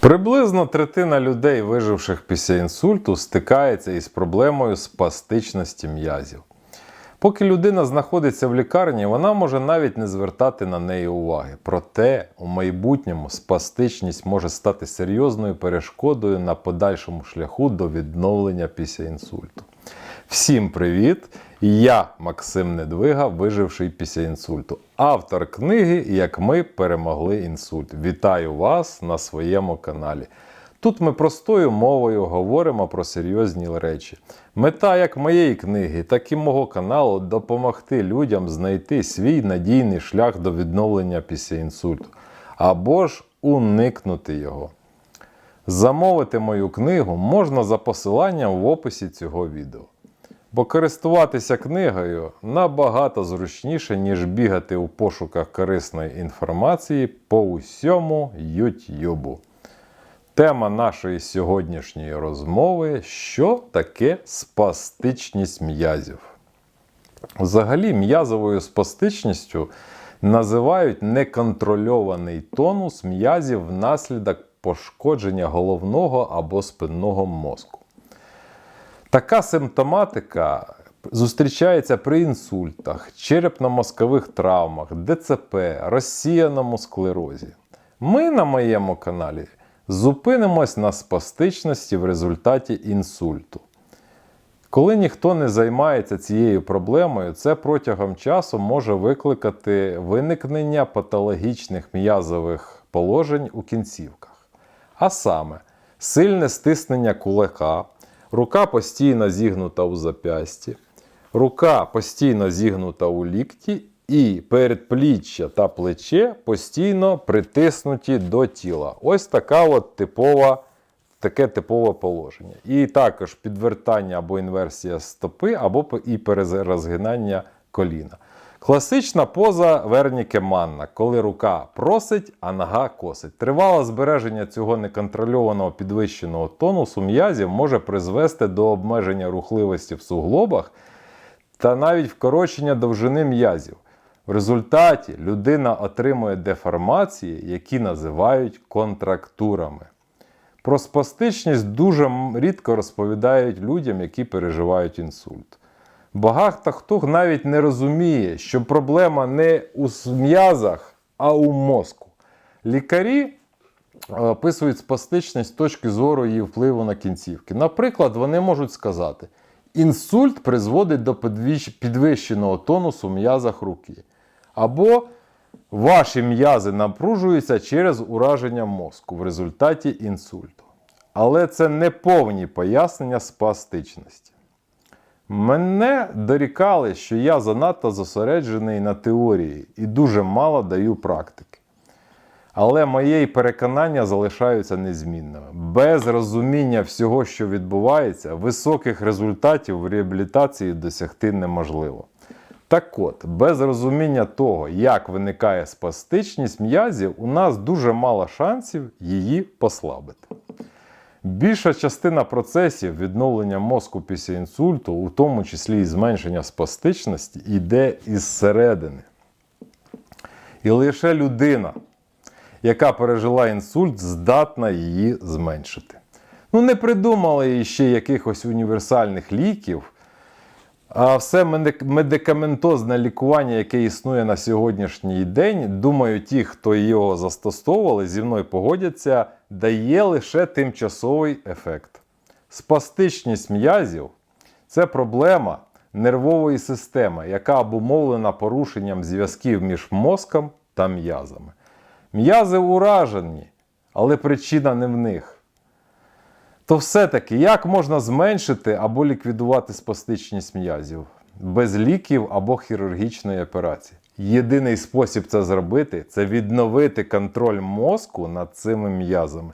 Приблизно третина людей, виживших після інсульту, стикається із проблемою спастичності м'язів. Поки людина знаходиться в лікарні, вона може навіть не звертати на неї уваги. Проте у майбутньому спастичність може стати серйозною перешкодою на подальшому шляху до відновлення після інсульту. Всім привіт! Я Максим Недвига, виживший після інсульту, автор книги Як ми перемогли інсульт. Вітаю вас на своєму каналі. Тут ми простою мовою говоримо про серйозні речі. Мета як моєї книги, так і мого каналу допомогти людям знайти свій надійний шлях до відновлення після інсульту або ж уникнути його. Замовити мою книгу можна за посиланням в описі цього відео. Бо користуватися книгою набагато зручніше, ніж бігати у пошуках корисної інформації по усьому Ютюбу. Тема нашої сьогоднішньої розмови що таке спастичність м'язів. Взагалі, м'язовою спастичністю називають неконтрольований тонус м'язів внаслідок пошкодження головного або спинного мозку. Така симптоматика зустрічається при інсультах, черепно-мозкових травмах, ДЦП, розсіяному склерозі. Ми на моєму каналі зупинимось на спастичності в результаті інсульту. Коли ніхто не займається цією проблемою, це протягом часу може викликати виникнення патологічних м'язових положень у кінцівках. А саме, сильне стиснення кулака, рука постійно зігнута у зап'ясті, рука постійно зігнута у лікті, і передпліччя та плече постійно притиснуті до тіла. Ось така от типова, таке типове положення. І також підвертання або інверсія стопи, або і перерозгинання коліна. Класична поза Верніке Манна, коли рука просить, а нога косить. Тривале збереження цього неконтрольованого підвищеного тонусу м'язів може призвести до обмеження рухливості в суглобах та навіть вкорочення довжини м'язів. В результаті людина отримує деформації, які називають контрактурами. Про спастичність дуже рідко розповідають людям, які переживають інсульт. Багато хто навіть не розуміє, що проблема не у м'язах, а у мозку. Лікарі е, описують спастичність з точки зору її впливу на кінцівки. Наприклад, вони можуть сказати: інсульт призводить до підвищеного тонусу в м'язах руки. Або ваші м'язи напружуються через ураження мозку в результаті інсульту. Але це не повні пояснення спастичності. Мене дорікали, що я занадто зосереджений на теорії і дуже мало даю практики. Але мої переконання залишаються незмінними. Без розуміння всього, що відбувається, високих результатів в реабілітації досягти неможливо. Так от, без розуміння того, як виникає спастичність м'язів, у нас дуже мало шансів її послабити. Більша частина процесів відновлення мозку після інсульту, у тому числі і зменшення спастичності, йде із середини. І лише людина, яка пережила інсульт, здатна її зменшити. Ну, не придумали ще якихось універсальних ліків, а все медикаментозне лікування, яке існує на сьогоднішній день, думаю, ті, хто його застосовували, зі мною погодяться, дає лише тимчасовий ефект. Спастичність м'язів це проблема нервової системи, яка обумовлена порушенням зв'язків між мозком та м'язами. М'язи уражені, але причина не в них. То все-таки як можна зменшити або ліквідувати спастичність м'язів без ліків або хірургічної операції? Єдиний спосіб це зробити це відновити контроль мозку над цими м'язами.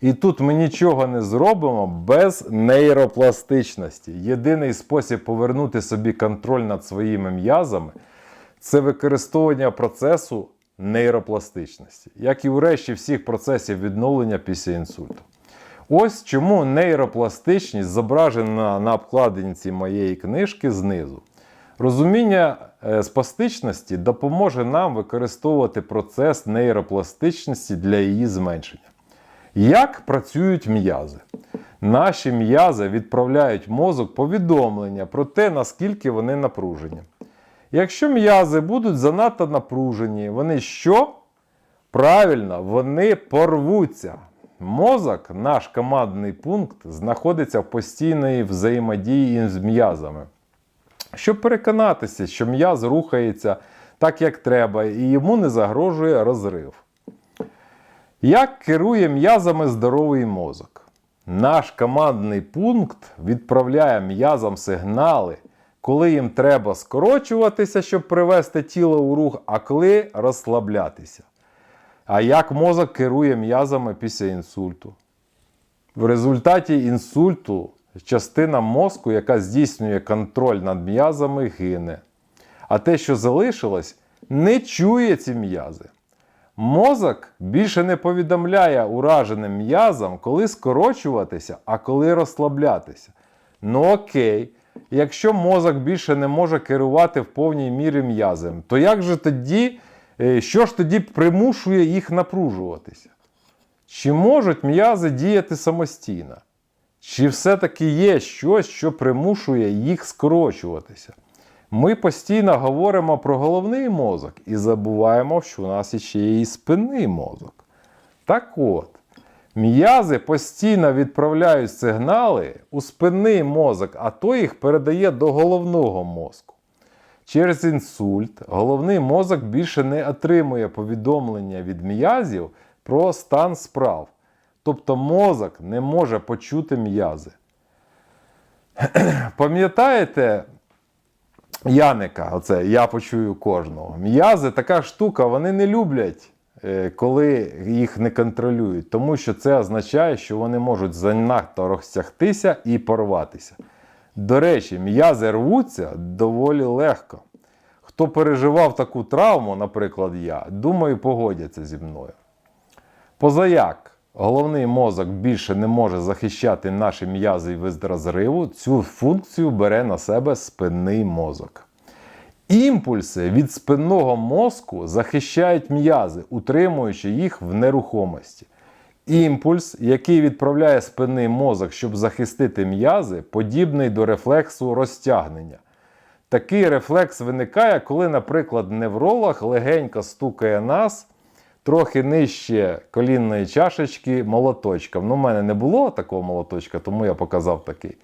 І тут ми нічого не зробимо без нейропластичності. Єдиний спосіб повернути собі контроль над своїми м'язами це використовування процесу нейропластичності, як і у решті всіх процесів відновлення після інсульту. Ось чому нейропластичність зображена на обкладинці моєї книжки знизу. Розуміння спастичності допоможе нам використовувати процес нейропластичності для її зменшення. Як працюють м'язи? Наші м'язи відправляють мозок повідомлення про те, наскільки вони напружені. Якщо м'язи будуть занадто напружені, вони що? Правильно, вони порвуться. Мозок, наш командний пункт, знаходиться в постійній взаємодії з м'язами. Щоб переконатися, що м'яз рухається так, як треба, і йому не загрожує розрив. Як керує м'язами здоровий мозок? Наш командний пункт відправляє м'язам сигнали, коли їм треба скорочуватися, щоб привести тіло у рух, а коли розслаблятися. А як мозок керує м'язами після інсульту? В результаті інсульту частина мозку, яка здійснює контроль над м'язами, гине. А те, що залишилось, не чує ці м'язи. Мозок більше не повідомляє ураженим м'язам, коли скорочуватися, а коли розслаблятися. Ну окей, якщо мозок більше не може керувати в повній мірі м'язем, то як же тоді, е, що ж тоді примушує їх напружуватися? Чи можуть м'язи діяти самостійно? Чи все-таки є щось, що примушує їх скорочуватися? Ми постійно говоримо про головний мозок і забуваємо, що у нас ще є і спинний мозок. Так от, м'язи постійно відправляють сигнали у спинний мозок, а то їх передає до головного мозку. Через інсульт головний мозок більше не отримує повідомлення від м'язів про стан справ. Тобто мозок не може почути м'язи. Пам'ятаєте Яника, оце я почую кожного. М'язи така штука, вони не люблять, е, коли їх не контролюють, тому що це означає, що вони можуть занадто розтягтися і порватися. До речі, м'язи рвуться доволі легко. Хто переживав таку травму, наприклад, я, думаю, погодяться зі мною. Позаяк головний мозок більше не може захищати наші м'язи від розриву, цю функцію бере на себе спинний мозок. Імпульси від спинного мозку захищають м'язи, утримуючи їх в нерухомості. Імпульс, який відправляє спинний мозок, щоб захистити м'язи, подібний до рефлексу розтягнення. Такий рефлекс виникає, коли, наприклад, невролог легенько стукає нас трохи нижче колінної чашечки молоточком. Ну, у мене не було такого молоточка, тому я показав такий.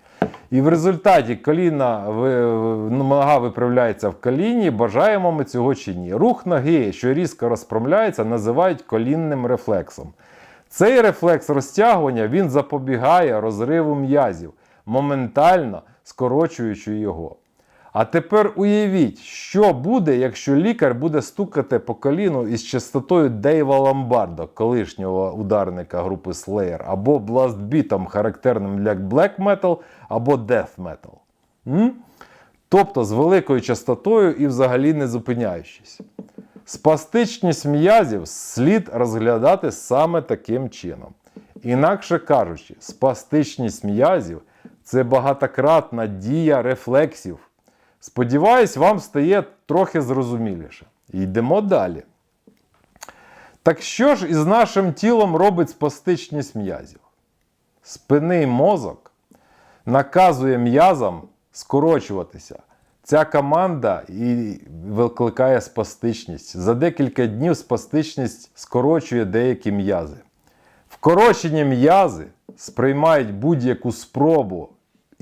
І в результаті коліна нога виправляється в коліні, бажаємо ми цього чи ні. Рух ноги, що різко розпрямляється, називають колінним рефлексом. Цей рефлекс розтягування він запобігає розриву м'язів, моментально скорочуючи його. А тепер уявіть, що буде, якщо лікар буде стукати по коліну із частотою Дейва Ламбардо, колишнього ударника групи Slayer, або бластбітом, характерним для Black Metal, або Death Metal. М? Тобто з великою частотою і взагалі не зупиняючись. Спастичність м'язів слід розглядати саме таким чином. Інакше кажучи, спастичність м'язів це багатократна дія рефлексів. Сподіваюсь, вам стає трохи зрозуміліше. Йдемо далі. Так що ж із нашим тілом робить спастичність м'язів? Спинний мозок наказує м'язам скорочуватися. Ця команда і викликає спастичність. За декілька днів спастичність скорочує деякі м'язи. Вкорочені м'язи сприймають будь-яку спробу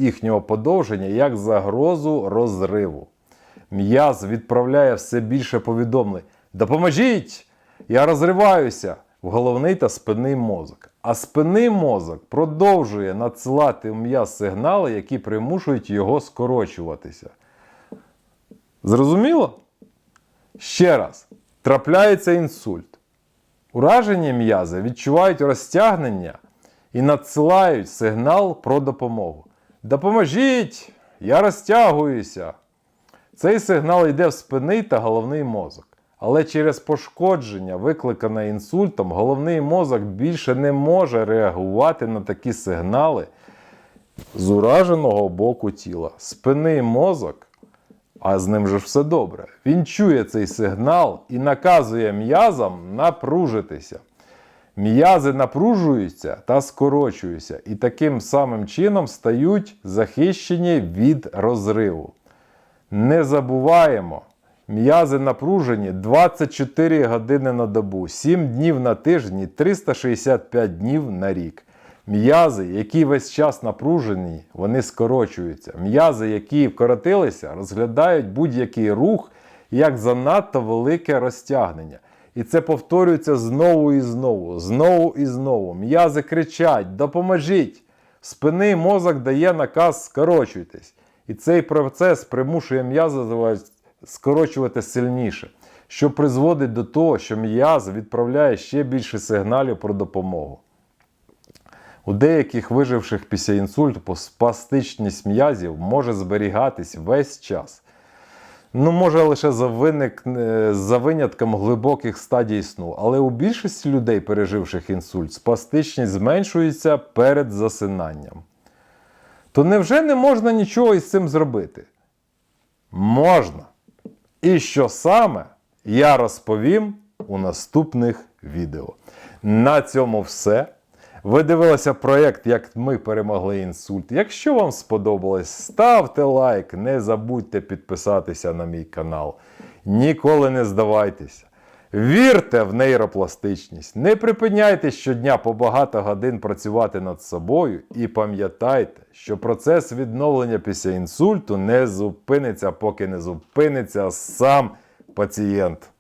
їхнього подовження як загрозу розриву. М'яз відправляє все більше повідомлень: Допоможіть! Я розриваюся в головний та спинний мозок. А спинний мозок продовжує надсилати в м'яз сигнали, які примушують його скорочуватися. Зрозуміло? Ще раз, трапляється інсульт. Уражені м'язи відчувають розтягнення і надсилають сигнал про допомогу. Допоможіть! Я розтягуюся. Цей сигнал йде в спинний та головний мозок. Але через пошкодження, викликане інсультом, головний мозок більше не може реагувати на такі сигнали з ураженого боку тіла. Спинний мозок, а з ним же все добре. Він чує цей сигнал і наказує м'язам напружитися. М'язи напружуються та скорочуються, і таким самим чином стають захищені від розриву. Не забуваємо, м'язи напружені 24 години на добу, 7 днів на тиждень, 365 днів на рік. М'язи, які весь час напружені, вони скорочуються. М'язи, які вкоротилися, розглядають будь-який рух як занадто велике розтягнення. І це повторюється знову і знову, знову і знову. М'язи кричать: допоможіть! Спини мозок дає наказ скорочуйтесь. І цей процес примушує м'язи скорочувати сильніше, що призводить до того, що м'яз відправляє ще більше сигналів про допомогу. У деяких виживших після інсульту спастичність м'язів може зберігатись весь час. Ну, може лише за, виник, е, за винятком глибоких стадій сну. Але у більшості людей, переживших інсульт, спастичність зменшується перед засинанням. То невже не можна нічого із цим зробити? Можна. І що саме, я розповім у наступних відео. На цьому все. Ви дивилися проєкт, як ми перемогли інсульт. Якщо вам сподобалось, ставте лайк, не забудьте підписатися на мій канал. Ніколи не здавайтеся. Вірте в нейропластичність. Не припиняйте щодня по багато годин працювати над собою і пам'ятайте, що процес відновлення після інсульту не зупиниться, поки не зупиниться сам пацієнт.